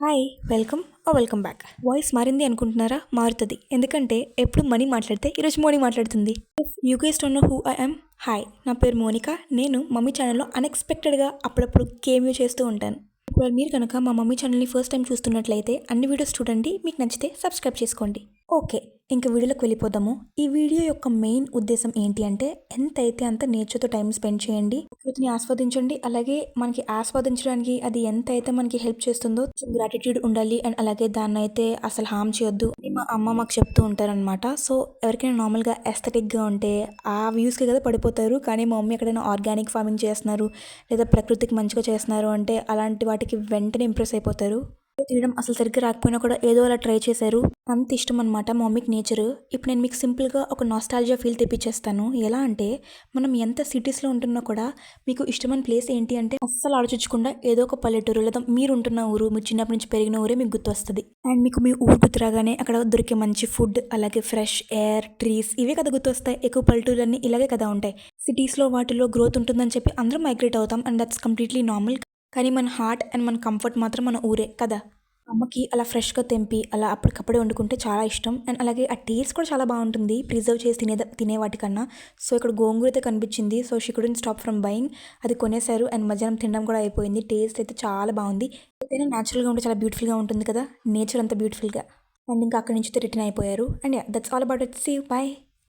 Hi welcome. Oh welcome back. Voice మారింది అనుకుంటున్నారా? మారుతుంది. ఎందుకంటే ఎప్పుడు మనీ మాట్లాడితే ఈరోజు మోనీ మాట్లాడుతుంది. You guys don't know who I am hi నా పేరు మోనిక. నేను మమ్మీ ఛానల్లో అన్ఎక్స్పెక్టెడ్గా అప్పుడప్పుడు కేమ్యూ చేస్తూ ఉంటాను. ఒకవేళ మీరు కనుక మా మమ్మీ ఛానల్ని ఫస్ట్ టైం చూస్తున్నట్లయితే అన్ని వీడియోస్ చూడండి. మీకు నచ్చితే సబ్స్క్రైబ్ చేసుకోండి. ఓకే ఇంకా వీడియోలోకి వెళ్ళిపోదాము. ఈ వీడియో యొక్క మెయిన్ ఉద్దేశం ఏంటి అంటే ఎంత అయితే అంత నేచర్తో టైం స్పెండ్ చేయండి ప్రకృతిని ఆస్వాదించండి అలాగే మనకి ఆస్వాదించడానికి అది ఎంత అయితే మనకి హెల్ప్ చేస్తుందో గ్రాటిట్యూడ్ ఉండాలి అండ్ అలాగే దాన్ని అయితే అసలు హామ్ చేయొద్దు అని మా అమ్మ మాకు చెప్తూ ఉంటారనమాట సో ఎవరికైనా నార్మల్గా ఎస్థెటిక్గా ఉంటే ఆ వ్యూస్కి కదా పడిపోతారు. కానీ మా మమ్మీ ఎక్కడైనా ఆర్గానిక్ ఫార్మింగ్ చేస్తున్నారు లేదా ప్రకృతికి మంచిగా చేస్తున్నారు అంటే అలాంటి వాటికి వెంటనే ఇంప్రెస్ అయిపోతారు. తీయడం అసలు సరిగ్గా రాకపోయినా కూడా ఏదో అలా ట్రై చేశారు. అంత ఇష్టం అనమాట మా మమ్మీకి నేచర్. ఇప్పుడు నేను మీకు సింపుల్గా ఒక నాస్టాలజియా ఫీల్ తెప్పించేస్తాను. ఎలా అంటే మనం ఎంత సిటీస్లో ఉంటున్నా కూడా మీకు ఇష్టమైన ప్లేస్ ఏంటి అంటే అస్సలు ఆలోచించకుండా ఏదో ఒక పల్లెటూరు లేదా మీరు ఉంటున్న ఊరు మీరు చిన్నప్పటి నుంచి పెరిగిన ఊరే మీకు గుర్తు వస్తుంది అండ్ మీకు మీ ఊరు గుర్తు రాగానే అక్కడ దొరికే మంచి ఫుడ్ అలాగే ఫ్రెష్ ఎయిర్ ట్రీస్ ఇవే కదా గుర్తు వస్తాయి ఎక్కువ పల్లెటూరులన్నీ ఇలాగే కదా ఉంటాయి. సిటీస్లో వాటిలో గ్రోత్ ఉంటుందని చెప్పి అందరం మైగ్రేట్ అవుతాం. అండ్ దట్స్ కంప్లీట్లీ నార్మల్ కానీ మన హార్ట్ అండ్ మన కంఫర్ట్ మాత్రం మన ఊరే కదా. అమ్మకి అలా ఫ్రెష్గా తెంపి అలా అప్పటికప్పుడే వండుకుంటే చాలా ఇష్టం. అండ్ అలాగే ఆ టేస్ట్ కూడా చాలా బాగుంటుంది. ప్రిజర్వ్ చేసి తినే తినే వాటికన్నా. సో ఇక్కడ గోంగూర అయితే కనిపించింది. So she couldn't stop from buying. అది కొనేశారు. అండ్ మధ్యాహ్నం తినడం కూడా అయిపోయింది. టేస్ట్ అయితే చాలా బాగుంది. ఏదైనా న్యాచురల్గా ఉంటే చాలా బ్యూటిఫుల్గా ఉంటుంది కదా. నేచర్ అంతా బ్యూటిఫుల్గా. అండ్ ఇంకా అక్కడి నుంచి రిటర్న్ అయిపోయారు. And that's all about it. See bye